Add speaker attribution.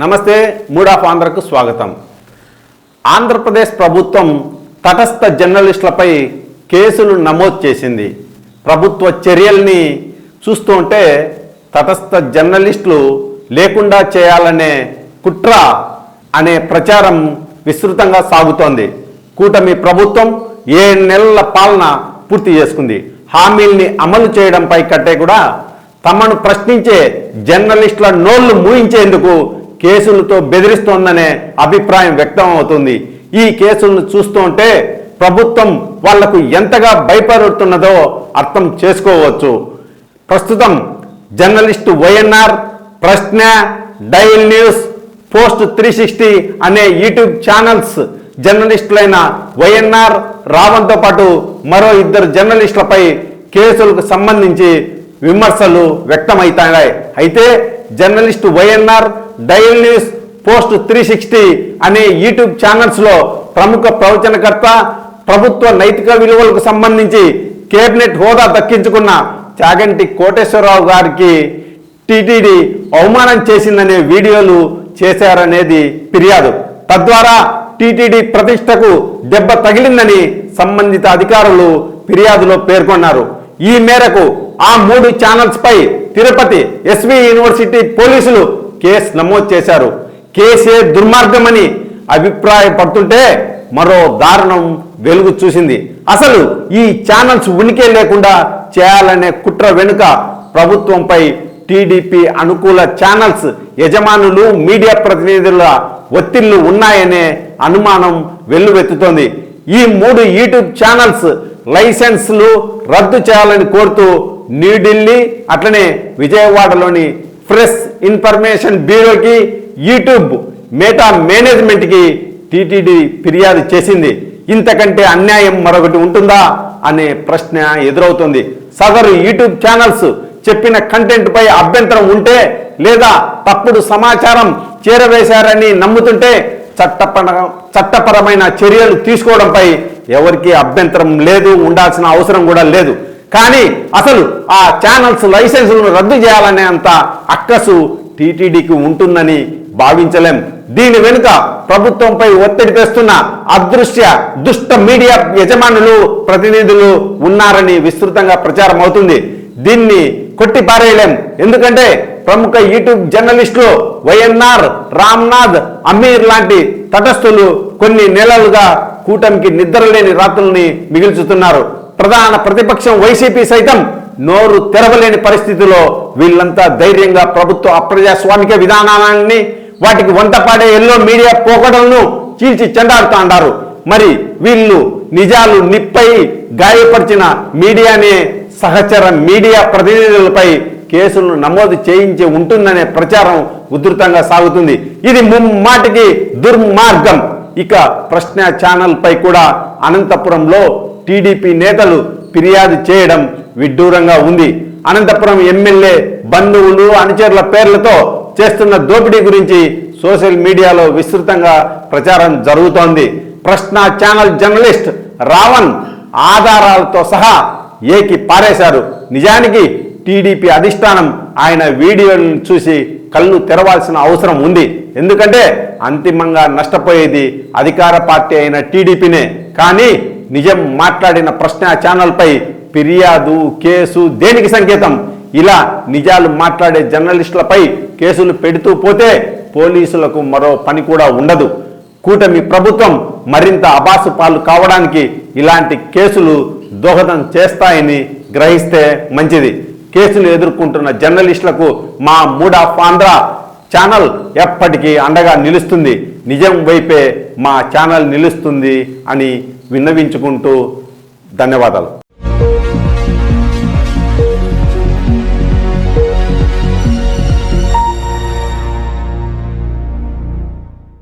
Speaker 1: నమస్తే mood of ఆంధ్రకు స్వాగతం. ఆంధ్రప్రదేశ్ ప్రభుత్వం తటస్థ జర్నలిస్టులపై కేసులు నమోదు చేసింది. ప్రభుత్వ చర్యల్ని చూస్తూ ఉంటే తటస్థ జర్నలిస్టులు లేకుండా చేయాలనే కుట్ర అనే ప్రచారం విస్తృతంగా సాగుతోంది. కూటమి ప్రభుత్వం ఏడు నెలల పాలన పూర్తి చేసుకుంది. హామీల్ని అమలు చేయడంపై కట్టే కూడా తమను ప్రశ్నించే జర్నలిస్టుల నోళ్ళు మూయించేందుకు కేసులతో బెదిరిస్తోందనే అభిప్రాయం వ్యక్తం అవుతుంది. ఈ కేసులను చూస్తుంటే ప్రభుత్వం వాళ్ళకు ఎంతగా భయపడుతున్నదో అర్థం చేసుకోవచ్చు. ప్రస్తుతం జర్నలిస్టు వైఎన్ఆర్ ప్రశ్న dial news post three sixty అనే యూట్యూబ్ ఛానల్స్ జర్నలిస్టులైన వైఎన్ఆర్ రావణ్తో పాటు మరో ఇద్దరు జర్నలిస్టులపై కేసులకు సంబంధించి విమర్శలు వ్యక్తమవుతాయి. అయితే journalist YNR dial news post three sixty అనే యూట్యూబ్ ఛానల్స్లో ప్రముఖ ప్రవచనకర్త ప్రభుత్వ నైతిక విలువలకు సంబంధించి కేబినెట్ హోదా దక్కించుకున్న చాగంటి కోటేశ్వరరావు గారికి టీటీడీ అవమానం చేసిందనే వీడియోలు చేశారనేది ఫిర్యాదు. తద్వారా టీటీడీ ప్రతిష్టకు దెబ్బ తగిలిందని సంబంధిత అధికారులు ఫిర్యాదులో పేర్కొన్నారు. ఈ మేరకు ఆ మూడు ఛానల్స్పై తిరుపతి ఎస్వి యూనివర్సిటీ పోలీసులు కేసు నమోదు చేశారు. కేసే దుర్మార్గమని అభిప్రాయపడుతుంటే మరో దారుణం వెలుగు చూసింది. అసలు ఈ ఛానల్స్ ఉనికి లేకుండా చేయాలనే కుట్ర వెనుక ప్రభుత్వంపై టీడీపీ అనుకూల ఛానల్స్ యజమానులు మీడియా ప్రతినిధుల ఒత్తిళ్ళు ఉన్నాయనే అనుమానం వెల్లువెత్తుతోంది. ఈ మూడు యూట్యూబ్ ఛానల్స్ లైసెన్స్లు రద్దు చేయాలని కోరుతూ న్యూఢిల్లీ అట్లనే విజయవాడలోని ప్రెస్ ఇన్ఫర్మేషన్ బ్యూరోకి యూట్యూబ్ మేటా మేనేజ్మెంట్కి టీటీడీ ఫిర్యాదు చేసింది. ఇంతకంటే అన్యాయం మరొకటి ఉంటుందా అనే ప్రశ్న ఎదురవుతుంది. సదరు యూట్యూబ్ ఛానల్స్ చెప్పిన కంటెంట్పై అభ్యంతరం ఉంటే లేదా తప్పుడు సమాచారం చేరవేశారని నమ్ముతుంటే చట్టపర చట్టపరమైన చర్యలు తీసుకోవడంపై ఎవరికీ అభ్యంతరం లేదు ఉండాల్సిన అవసరం కూడా లేదు. కానీ అసలు ఆ ఛానల్స్ లైసెన్సులను రద్దు చేయాలనే అంత అక్కసు టీటీడీకి ఉంటుందని భావించలేం. దీని వెనుక ప్రభుత్వంపై ఒత్తిడి తెస్తున్న అదృశ్య దుష్ట మీడియా యజమానులు ప్రతినిధులు ఉన్నారని విస్తృతంగా ప్రచారం అవుతుంది. దీన్ని కొట్టిపారేయలేం. ఎందుకంటే ప్రముఖ యూట్యూబ్ జర్నలిస్టులు వైఎన్ఆర్ రామ్నాథ్ అమీర్ లాంటి తటస్థులు కొన్ని నెలలుగా కూటమికి నిద్రలేని రాత్రుల్ని మిగిల్చుతున్నారు. ప్రధాన ప్రతిపక్షం వైసీపీ సైతం నోరు తెరవలేని పరిస్థితిలో వీళ్ళంతా ధైర్యంగా ప్రభుత్వ అప్రజాస్వామిక విధానాన్ని వాటికి వంటపాడే ఎల్లో మీడియా పోకడలను చీల్చి చెండాడుతాండారు మరి వీళ్ళు నిజాలు నిప్పై గాయపరిచిన మీడియానే సహచర మీడియా ప్రతినిధులపై కేసులను నమోదు చేయించి ఉంటుందనే ప్రచారం ఉధృతంగా సాగుతుంది. ఇది ముమ్మాటికి దుర్మార్గం. ఇక ప్రశ్న ఛానల్పై కూడా అనంతపురంలో టీడీపీ నేతలు ఫిర్యాదు చేయడం విడ్డూరంగా ఉంది. అనంతపురం ఎమ్మెల్యే బంధువులు అనుచరుల పేర్లతో చేస్తున్న దోపిడీ గురించి సోషల్ మీడియాలో విస్తృతంగా ప్రచారం జరుగుతోంది. ప్రశ్న ఛానల్ జర్నలిస్ట్ రావణ్ ఆధారాలతో సహా ఏకి పారేశారు. నిజానికి టీడీపీ అధిష్టానం ఆయన వీడియోలను చూసి కళ్ళు తెరవాల్సిన అవసరం ఉంది. ఎందుకంటే అంతిమంగా నష్టపోయేది అధికార పార్టీ అయిన టీడీపీనే. కానీ నిజం మాట్లాడిన ప్రశ్న ఛానల్పై ఫిర్యాదు కేసు దేనికి సంకేతం? ఇలా నిజాలు మాట్లాడే జర్నలిస్టులపై కేసులు పెడుతూ పోతే పోలీసులకు మరో పని కూడా ఉండదు. కూటమి ప్రభుత్వం మరింత అబాసు పాలు కావడానికి ఇలాంటి కేసులు దోహదం చేస్తాయని గ్రహిస్తే మంచిది. కేసులు ఎదుర్కొంటున్న జర్నలిస్టులకు మా మూడ్ ఆఫ్ ఆంధ్ర ఛానల్ ఎప్పటికీ అండగా నిలుస్తుంది. నిజం వైపే మా ఛానల్ నిలుస్తుంది అని విన్నవించుకుంటూ ధన్యవాదాలు.